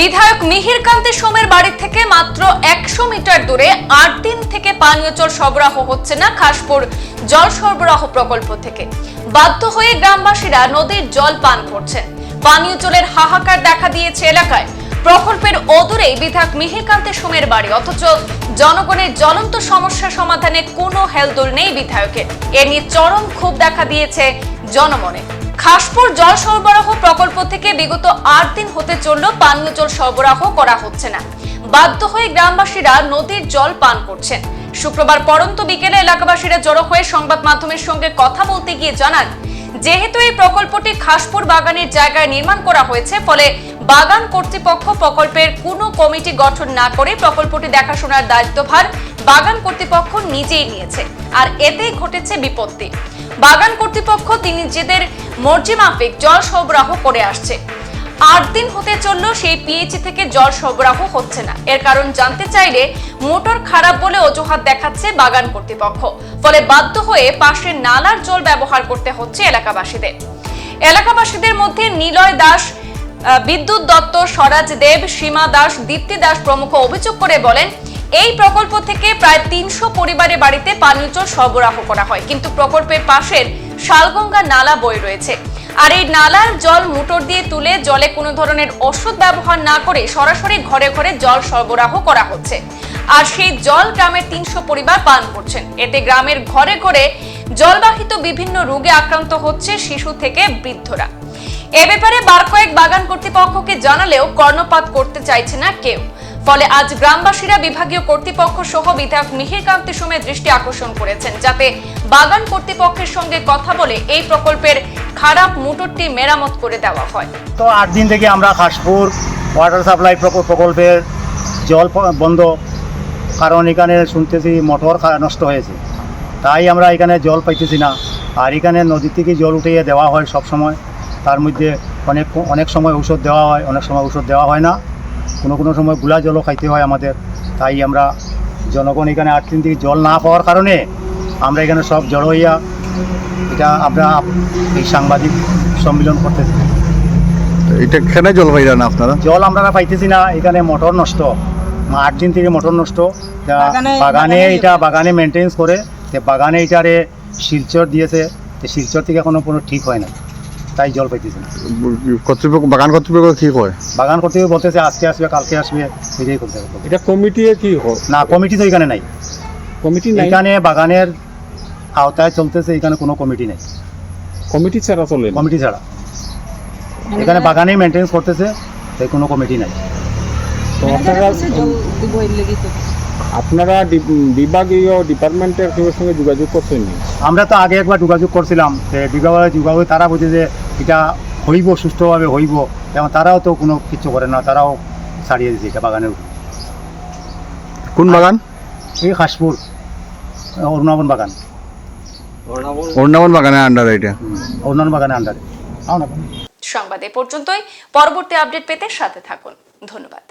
বিধায়ক মিহিরকান্তি সোমের বাড়ি থেকে মাত্র একশো মিটার দূরে আট দিন থেকে পানীয় জল সরবরাহ হচ্ছে না খাসপুর জল সরবরাহ প্রকল্প থেকে। বাধ্য হয়ে গ্রামবাসীরা নদীর জল পান করছেন। পানীয় জলের হাহাকার দেখা দিয়েছে এলাকায়। প্রকল্পের অদূরেই বিধায়ক মিহির মিহিরকান্তি সোমের বাড়ি, অথচ জনগণের জ্বলন্ত সমস্যা সমাধানে কোনো হেলদোল নেই বিধায়কের। এ নিয়ে চরম ক্ষোভ দেখা দিয়েছে জনমনে। খাসপুর জল সরবরাহ প্রকল্প থেকে বিগত আট দিন হতে চলল পানীয় জল সরবরাহ করা হচ্ছে না। বাধ্য হয়ে গ্রামবাসীরা নদীর জল পান করছেন। শুক্রবার পরন্ত বিকেলে এলাকাবাসীরা জড়ো হয়ে সংবাদ মাধ্যমের সঙ্গে কথা বলতে গিয়ে জানান, যেহেতু এই প্রকল্পটি খাসপুর বাগানের জায়গায় নির্মাণ করা হয়েছে, ফলে বাগান কর্তৃপক্ষ প্রকল্পের কোনো কমিটি গঠন না করে প্রকল্পটি দেখাশোনার দায়িত্বভার বাগান কর্তৃপক্ষ নিজেই নিয়েছে, আর এতেই ঘটেছে বিপত্তি। বাগান কর্তৃপক্ষ তিনি নিজেদের মর্জি মাফিক জল সরবরাহ করে আসছে। আট দিন হতে চলল সেই পিএইচি থেকে জল সরবরাহ হচ্ছে না। এর কারণ জানতে চাইলে মোটর খারাপ বলে অজুহাত দেখাচ্ছে বাগান কর্তৃপক্ষ, ফলে বাধ্য হয়ে পাশের নালার জল ব্যবহার করতে হচ্ছে এলাকাবাসীদের। এলাকাবাসীদের মধ্যে নিলয় দাস বিদ্যুৎ দত্ত, স্বরাজ দেব, সীমা দাস, দীপ্তি দাস প্রমুখ অভিযোগ করে বলেন, এই প্রকল্প থেকে প্রায় তিনশো পরিবারের বাড়িতে পানীয় জল সরবরাহ করা হয়। কিন্তু প্রকল্পের পাশের শালগঙ্গা নালা বয়ে রয়েছে। আর এই নালার জল মোটর দিয়ে তুলে জলে কোনো ধরনের ওষুধ ব্যবহার না করে সরাসরি ঘরে ঘরে জল সরবরাহ করা হচ্ছে। আর সেই জল গ্রামের তিনশো পরিবার পান করছেন। এতে গ্রামের ঘরে ঘরে জলবাহিত বিভিন্ন রোগে আক্রান্ত হচ্ছে শিশু থেকে বৃদ্ধরা। এ ব্যাপারে বার কয়েক বাগান কর্তৃপক্ষকে জানালেও কর্ণপাত করতে চাইছে না কেউ। ফলে আজ গ্রামবাসীরা বিভাগীয় কর্তৃপক্ষ সহ বিধায়ক মিহির কান্তি সোমের দৃষ্টি আকর্ষণ করেছেন, যাতে বাগান কর্তৃপক্ষের সঙ্গে কথা বলে এই প্রকল্পের খারাপ মোটরটি মেরামত করে দেওয়া হয়। তো আট দিন থেকে আমরা খাসপুর ওয়াটার সাপ্লাই প্রক- প্রকল্পের জল বন্ধ। কারণ এখানে শুনতেছি মোটর নষ্ট হয়েছে। তাই আমরা এখানে জল পাইতেছি না। আর এখানে নদী থেকে জল উঠিয়ে দেওয়া হয় সব সময় তার মধ্যে অনেক অনেক সময় ঔষধ দেওয়া হয় অনেক সময় ঔষধ দেওয়া হয় না। কোনো কোনো সময়গুলা জলও খাইতে হয় আমাদের। তাই আমরা জনগণ এখানে আট দিন থেকে জল না পাওয়ার কারণে আমরা এখানে সব জড়ো হইয়া এটা আমরা এই সাংবাদিক সম্মেলন করতেছি এটা কেন জল পাইরা না আপনারা? জল আমরা পাইতেছি না এখানে মোটর নষ্ট। আট দিন থেকে মোটর নষ্ট। তা বাগানে- এটা বাগানে মেনটেন্স করে তে বাগানে এটারে শিলচর দিয়েছে তো শিলচর থেকে এখনও কোনো ঠিক হয় না তাই জল পাইতেছি না। কর্তৃপক্ষ বাগান কর্তৃপক্ষ কি কয়? বাগান করতে বলতেছে আজকে আসবে কালকে আসবে এটাই করতে হবে। এটা কমিটি কি হয়? না কমিটি তো এখানে নাই। কমিটি নাই? এখানে বাগানের আওতায় চলতেছে এখানে কোনো কমিটি নেই। কমিটি ছাড়া চলে কমিটি ছাড়া। এখানে বাগানেই মেনটেন্স করতেছে তাই কোনো কমিটি নাই। তো আপনারা আপনারা বিভাগীয় ডিপার্টমেন্টের সঙ্গে যোগাযোগ করছেন আমরা তো আগে একবার যোগাযোগ করছিলাম যে বিভাগ যোগাযোগ তারা বুঝে যে এটা হইব সুস্থভাবে হইব এবং তারাও তো কোনো কিছু করে না তারাও ছাড়িয়ে দিয়েছে এটা বাগানের উপর। কোন বাগান? এই খাসপুর অরুণাবন বাগান। অরুণাবন বাগানের আন্ডারে এটা? অরুণাবন বাগানের আন্ডারে সংবাদ এ পর্যন্তই পরবর্তী আপডেট পেতে সাথে থাকুন। ধন্যবাদ।